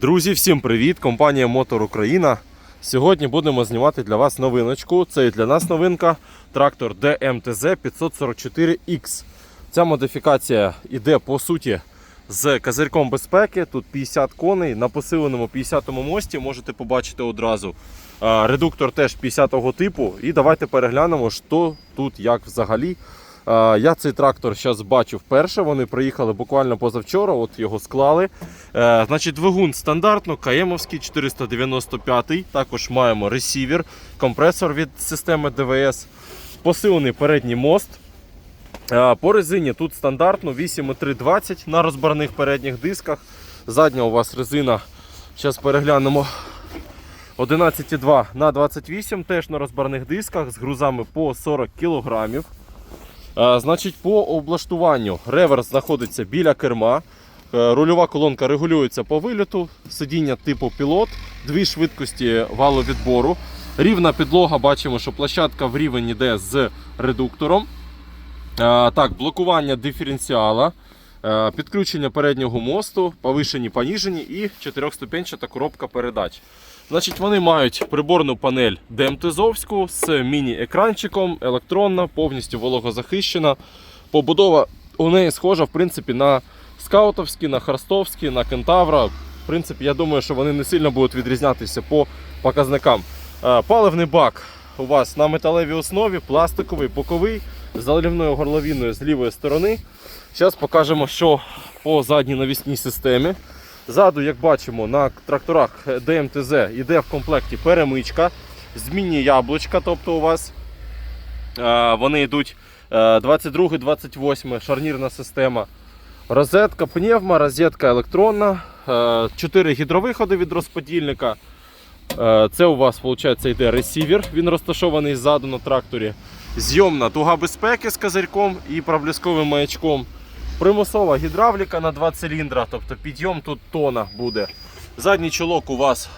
Друзі, всім привіт! Компанія Мотор Україна. Сьогодні будемо знімати для вас новиночку. Це і для нас новинка. Трактор DMTZ 544X. Ця модифікація йде по суті з козирьком безпеки. Тут 50 коней. На посиленому 50-му мості можете побачити одразу. Редуктор теж 50-го типу. І давайте переглянемо, що тут як взагалі. Я цей трактор зараз бачу вперше. Вони приїхали буквально позавчора, от його склали. Е, значить, двигун стандартно, КМовський 495. Також маємо ресівер, компресор від системи ДВС, посилений передній мост. Е, По резині тут стандартно 8,320 на розборних передніх дисках. Задня у вас резина. Зараз переглянемо 11,2 на 28 теж на розборних дисках з грузами по 40 кг. Е, Значить, по облаштуванню реверс знаходиться біля керма. Е, Рульова колонка регулюється по виліту, сидіння типу пілот, дві швидкості валовідбору. Рівна підлога, бачимо, що площадка в рівень йде з редуктором. Е, Так, блокування диференціала, підключення переднього мосту, повишені, поніжені і чотирьохступенчата коробка передач. Значить, вони мають приборну панель ДМТЗовську з міні-екранчиком, електронна, повністю вологозахищена. Побудова у неї схожа в принципі, на скаутовські, на харстовські, на кентавра. В принципі, я думаю, що вони не сильно будуть відрізнятися по показникам. Е, Паливний бак у вас на металевій основі, пластиковий, боковий, з заливною горловиною з лівої сторони. Зараз покажемо, що по задній навісній системі. Ззаду, як бачимо, на тракторах ДМТЗ йде в комплекті перемичка, змінні яблучка, тобто у вас е, вони йдуть 22-28 шарнірна система. Розетка пневма, розетка електронна, 4 гідровиходи від розподільника. Е, Це у вас виходить, йде ресівер, він розташований ззаду на тракторі. Зйомна туга безпеки з козирьком і проблисковим маячком. Примусова гідравліка на 2 циліндра, тобто підйом тут тона буде. Задній чолок у вас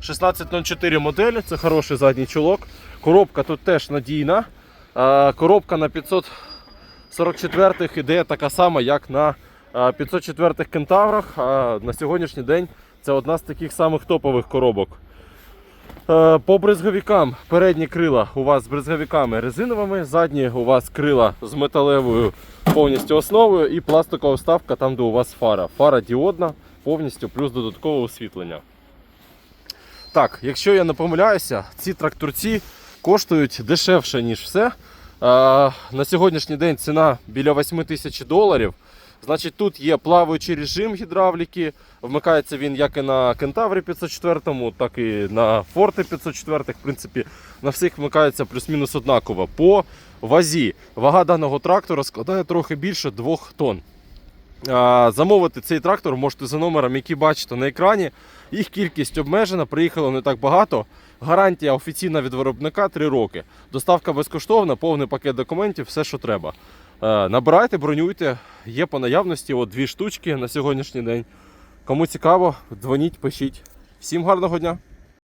1604 моделі, це хороший задній чолок. Коробка тут теж надійна. Коробка на 544-х іде така сама, як на 504 кентаврах. А на сьогоднішній день це одна з таких самих топових коробок. По бризговикам передні крила у вас з бризговиками резиновими, задні у вас крила з металевою повністю основою і пластикова вставка там, де у вас фара. Фара діодна, повністю плюс додаткове освітлення. Так, якщо я не помиляюся, ці тракторці коштують дешевше, ніж все. На сьогоднішній день ціна біля 8 тисяч доларів. Значить, тут є плаваючий режим гідравліки. Вмикається він як і на Кентаврі 504, так і на Форти 504. В принципі, на всіх вмикається плюс-мінус однаково. По вазі вага даного трактора складає трохи більше 2 тонн. Замовити цей трактор можете за номером, який бачите на екрані. Їх кількість обмежена, приїхало не так багато. Гарантія офіційна від виробника 3 роки. Доставка безкоштовна, повний пакет документів, все, що треба. Е, Набирайте, бронюйте, є по наявності от дві штучки на сьогоднішній день. Кому цікаво, дзвоніть, пишіть. Всім гарного дня!